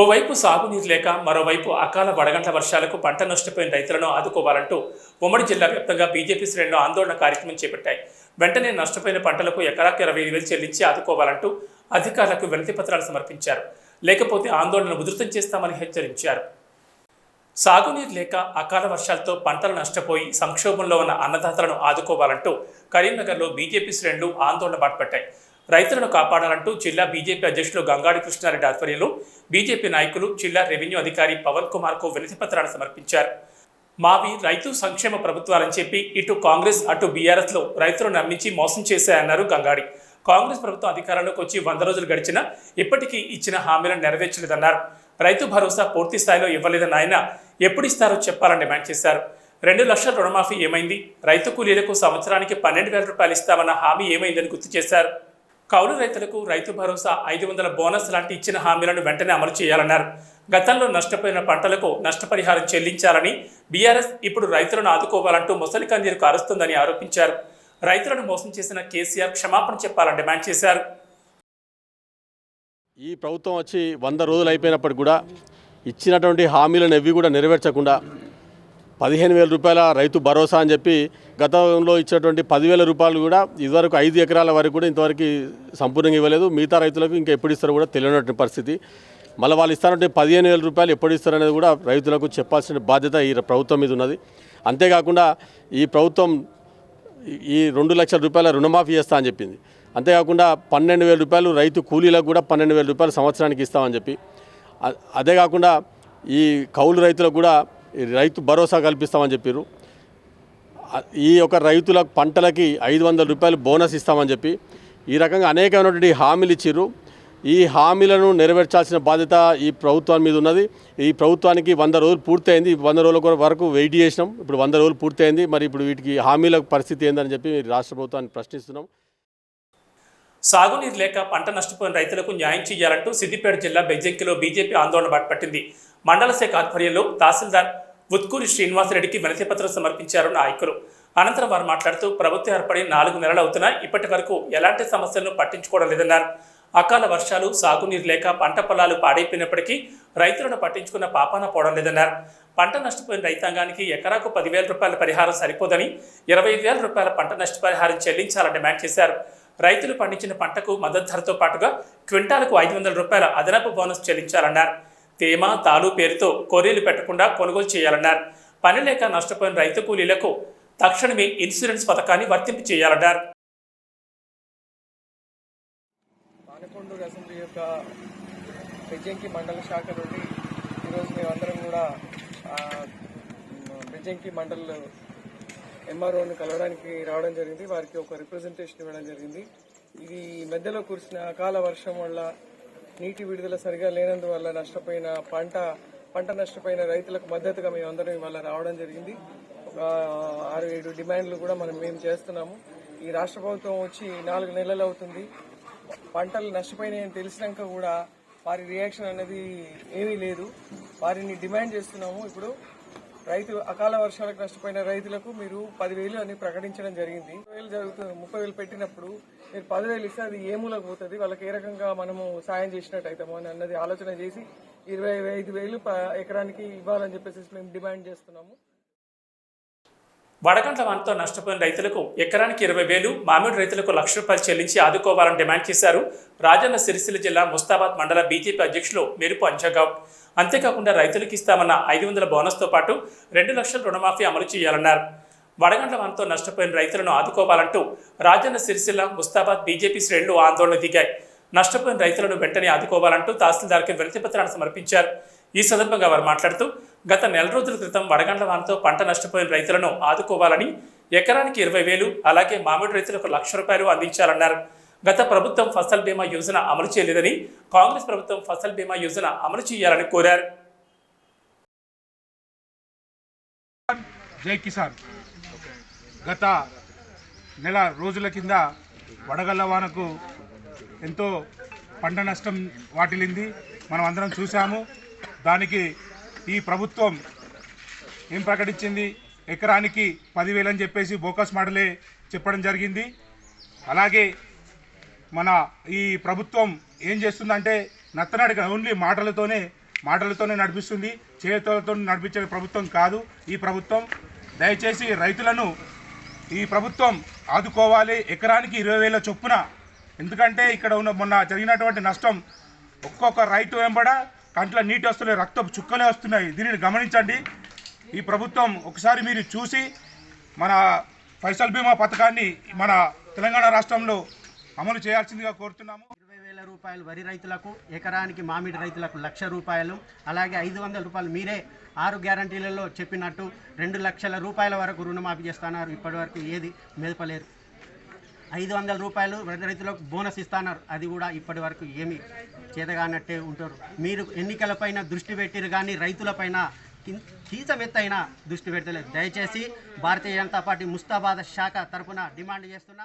ఓవైపు సాగునీరు లేక మరోవైపు అకాల వడగంట్ల వర్షాలకు పంట నష్టపోయిన రైతులను ఆదుకోవాలంటూ ఉమ్మడి జిల్లా వ్యాప్తంగా బీజేపీ శ్రేణులు ఆందోళన కార్యక్రమం చేపట్టాయి. వెంటనే నష్టపోయిన పంటలకు ఎకరాకు ఇరవై ఐదు వేలు చెల్లించి ఆదుకోవాలంటూ అధికారులకు వినతి పత్రాలు సమర్పించారు. లేకపోతే ఆందోళన ఉధృతం చేస్తామని హెచ్చరించారు. సాగునీరు లేక అకాల వర్షాలతో పంటలు నష్టపోయి సంక్షోభంలో ఉన్న అన్నదాతలను ఆదుకోవాలంటూ కరీంనగర్లో బీజేపీ శ్రేణులు ఆందోళన బాటపట్టాయి. రైతులను కాపాడాలంటూ జిల్లా బీజేపీ అధ్యక్షులు గంగాడి కృష్ణారెడ్డి ఆధ్వర్యంలో బీజేపీ నాయకులు జిల్లా రెవెన్యూ అధికారి పవన్ కుమార్కు వినతి పత్రాలు సమర్పించారు. మావి రైతు సంక్షేమ ప్రభుత్వాలని చెప్పి ఇటు కాంగ్రెస్ అటు బీఆర్ఎస్లో రైతులను నమ్మించి మోసం చేశాయన్నారు గంగాడి. కాంగ్రెస్ ప్రభుత్వం అధికారంలోకి వచ్చి వంద రోజులు గడిచినా ఇప్పటికీ ఇచ్చిన హామీలను నెరవేర్చలేదన్నారు. రైతు భరోసా పూర్తి స్థాయిలో ఇవ్వలేదని ఆయన ఎప్పుడు ఇస్తారో చెప్పాలని డిమాండ్ చేశారు. రెండు లక్షల రుణమాఫీ ఏమైంది? రైతు కూలీలకు సంవత్సరానికి పన్నెండు వేల రూపాయలు ఇస్తామన్న హామీ ఏమైందని గుర్తు చేశారు. కౌలు రైతులకు రైతు భరోసా ఐదు వందల బోనస్ లాంటి ఇచ్చిన హామీలను వెంటనే అమలు చేయాలన్నారు. గతంలో నష్టపోయిన పంటలకు నష్టపరిహారం చెల్లించాలని బీఆర్ఎస్ ఇప్పుడు రైతులను ఆదుకోవాలంటూ ముసలి కందీరుకు అరుస్తుందని ఆరోపించారు. రైతులను మోసం చేసిన కేసీఆర్ క్షమాపణ చెప్పాలని డిమాండ్ చేశారు. ఈ ప్రభుత్వం వచ్చి వంద రోజులు అయిపోయినప్పటికి కూడా ఇచ్చినటువంటి హామీలను ఎవి కూడా నెరవేర్చకుండా పదిహేను వేల రూపాయల రైతు భరోసా అని చెప్పి గతంలో ఇచ్చినటువంటి పదివేల రూపాయలు కూడా ఇదివరకు ఐదు ఎకరాల వరకు కూడా ఇంతవరకు సంపూర్ణంగా ఇవ్వలేదు. మిగతా రైతులకు ఇంకా ఎప్పుడు ఇస్తారో కూడా తెలియనటువంటి పరిస్థితి. మళ్ళీ వాళ్ళు ఇస్తారంటే పదిహేను వేల రూపాయలు ఎప్పుడు ఇస్తారనేది కూడా రైతులకు చెప్పాల్సిన బాధ్యత ఈ ప్రభుత్వం మీద ఉన్నది. అంతేకాకుండా ఈ ప్రభుత్వం ఈ రెండు లక్షల రూపాయల రుణమాఫీ చేస్తా అని చెప్పింది. అంతేకాకుండా పన్నెండు వేల రూపాయలు రైతు కూలీలకు కూడా పన్నెండు వేల రూపాయలు సంవత్సరానికి ఇస్తామని చెప్పి. అదే కాకుండా ఈ కౌలు రైతులకు కూడా రైతు భరోసా కల్పిస్తామని చెప్పారు ఈ యొక్క రైతుల పంటలకి ఐదు వందల రూపాయలు బోనస్ ఇస్తామని చెప్పి ఈ రకంగా అనేకమైనటువంటి హామీలు ఇచ్చిర్రు. ఈ హామీలను నెరవేర్చాల్సిన బాధ్యత ఈ ప్రభుత్వం మీద ఉన్నది. ఈ ప్రభుత్వానికి వంద రోజులు పూర్తయింది. వంద రోజుల వరకు వెయిట్ చేసినాం. ఇప్పుడు వంద రోజులు పూర్తయింది. మరి ఇప్పుడు వీటికి హామీల పరిస్థితి ఏందని చెప్పి రాష్ట్ర ప్రభుత్వాన్ని ప్రశ్నిస్తున్నాం. సాగునీరు లేక పంట నష్టపోయిన రైతులకు న్యాయం చేయాలంటూ సిద్దిపేట జిల్లా బెజ్జంకిలో బీజేపీ ఆందోళన బాటపట్టింది. మండల శాఖ ఆధ్వర్యంలో తహసీల్దార్ ఉత్కూరి శ్రీనివాసరెడ్డికి వినతి పత్రం సమర్పించారు నాయకులు. అనంతరం వారు మాట్లాడుతూ ప్రభుత్వం ఏర్పడి నాలుగు నెలలు అవుతున్నా ఇప్పటి వరకు ఎలాంటి సమస్యలను పట్టించుకోవడం లేదన్నారు. అకాల వర్షాలు సాగునీరు లేక పంట పొలాలు పాడైపోయినప్పటికీ రైతులను పట్టించుకున్న పాపాన పోవడం లేదన్నారు. పంట నష్టపోయిన రైతాంగానికి ఎకరాకు పదివేల రూపాయల పరిహారం సరిపోదని ఇరవై ఐదు వేల రూపాయల పంట నష్టపరిహారం చెల్లించాలని డిమాండ్ చేశారు. రైతులు పండించిన పంటకు మద్దతు ధరతో పాటుగా క్వింటాలకు ఐదు వందల రూపాయల అదనపు బోనస్ చెల్లించాలన్నారు. తేమ తాను పేరుతో కొర్రీలు పెట్టకుండా కొనుగోలు చేయాలన్నారు. పని లేక నష్టపోయిన రైతు కూలీలకు తక్షణమే ఇన్సూరెన్స్ పథకాన్ని వర్తింపు చేయాలన్నారు. పాలకొండూరు అసెంబ్లీ యొక్క బెజ్జంకి మండల శాఖ నుండి ఈరోజు మేమందరం కూడా ఆ, బెజ్జంకి మండల్ ఎంఆర్ఓని కలవడానికి రావడం జరిగింది. వారికి ఒక రిప్రజెంటేషన్ ఇవ్వడం జరిగింది. ఇది మధ్యలో కురిసిన అకాల వర్షం వల్ల నీటి విడుదల సరిగా లేనందువల్ల నష్టపోయిన పంట పంట నష్టపోయిన రైతులకు మద్దతుగా మేము అందరం ఇవాళ రావడం జరిగింది. ఒక ఆరు ఏడు డిమాండ్లు కూడా మనం మేము చేస్తున్నాము. ఈ రాష్ట్ర ప్రభుత్వం వచ్చి నాలుగు నెలలు అవుతుంది. పంటలు నష్టపోయినాయని తెలిసినాక కూడా వారి రియాక్షన్ అనేది ఏమీ లేదు. వారిని డిమాండ్ చేస్తున్నాము. ఇప్పుడు రైతు అకాల వర్షాలకు నష్టపోయిన రైతులకు మీరు పదివేలు అని ప్రకటించడం జరిగింది. ముప్పై వేలు జరుగుతుంది. ముప్పై వేలు పెట్టినప్పుడు మీరు పదివేలు ఇస్తే అది ఏ మూలకు పోతుంది? వాళ్ళకి ఏ రకంగా మనము సాయం చేసినట్టు అవుతాము అని అన్నది ఆలోచన చేసి ఇరవై ఐదు వేలు ప- ఎకరానికి ఇవ్వాలని చెప్పేసి మేము డిమాండ్ చేస్తున్నాము. వడగండ్ల వానతో నష్టపోయిన రైతులకు ఎకరానికి ఇరవై వేలు మామిడి రైతులకు లక్ష రూపాయలు చెల్లించి ఆదుకోవాలని డిమాండ్ చేశారు రాజన్న సిరిసిల్ల జిల్లా ముస్తాబాద్ మండల బీజేపీ అధ్యక్షులు మెరుపు అంజగావ్. అంతేకాకుండా రైతులకు ఇస్తామన్న ఐదు వందల బోనస్తో పాటు రెండు లక్షల రుణమాఫీ అమలు చేయాలన్నారు. వడగండ్ల వానతో నష్టపోయిన రైతులను ఆదుకోవాలంటూ రాజన్న సిరిసిల్ల ముస్తాబాద్ బీజేపీ శ్రేణులు ఆందోళన దిగాయి. నష్టపోయిన రైతులను వెంటనే ఆదుకోవాలంటూ తహసీల్దార్కి వినతిపత్రాన్ని సమర్పించారు. ఈ సందర్భంగా వారు మాట్లాడుతూ గత నెల రోజుల క్రితం వడగండ్ల వానతో పంట నష్టపోయిన రైతులను ఆదుకోవాలని ఎకరానికి ఇరవై వేలు అలాగే మామిడి రైతులకు లక్ష రూపాయలు అందించాలన్నారు. గత ప్రభుత్వం ఫసల్ బీమా యోజన అమలు చేయలేదని కాంగ్రెస్ ప్రభుత్వం ఫసల్ బీమా యోజన అమలు చేయాలని కోరారు. జై కిసాన్. గత నెల రోజుల కింద వడగళ్ళ వానకు ఎంతో పంట నష్టం వాటిల్లింది. మనం అందరం చూసాము దానికి ఈ ప్రభుత్వం ఏం ప్రకటించింది? ఎకరానికి పదివేలు అని చెప్పేసి బోకస్ మోడలే చెప్పడం జరిగింది. అలాగే మన ఈ ప్రభుత్వం ఏం చేస్తుందంటే నత్తనాడిగా ఓన్లీ మాటలతోనే మాటలతోనే నడిపిస్తుంది. చేతులతో నడిపించే ప్రభుత్వం కాదు ఈ ప్రభుత్వం. దయచేసి రైతులను ఈ ప్రభుత్వం ఆదుకోవాలి. ఎకరానికి ఇరవై వేల చొప్పున. ఎందుకంటే ఇక్కడ ఉన్న మొన్న జరిగినటువంటి నష్టం ఒక్కొక్క రైతు వెంబడ కంట్లో నీటి వస్తున్నాయి రక్తపు చుక్కలే వస్తున్నాయి. దీనిని గమనించండి. ఈ ప్రభుత్వం ఒకసారి మీరు చూసి మన ఫైసల్ బీమా పథకాన్ని మన తెలంగాణ రాష్ట్రంలో అమలు చేయాల్సిందిగా కోరుతున్నాము. ఇరవై వేల రూపాయలు వరి రైతులకు ఎకరానికి మామిడి రైతులకు లక్ష రూపాయలు అలాగే ఐదు వందల రూపాయలు మీరే ఆరు గ్యారంటీలలో చెప్పినట్టు రెండు లక్షల రూపాయల వరకు రుణమాఫీ చేస్తున్నారు. ఇప్పటివరకు ఏది మెదపలేరు ఐదు వందల రూపాయలు రైతులకు బోనస్ ఇస్తున్నారు. అది కూడా ఇప్పటి వరకు ఏమి చేతగానట్టే ఉంటారు. మీరు ఎన్నికలపైన దృష్టి పెట్టిరు కానీ రైతులపైన కీచమెత్తైన దృష్టి పెడతలేదు. దయచేసి భారతీయ జనతా పార్టీ ముస్తాబాద్ శాఖ తరఫున డిమాండ్ చేస్తున్నాం.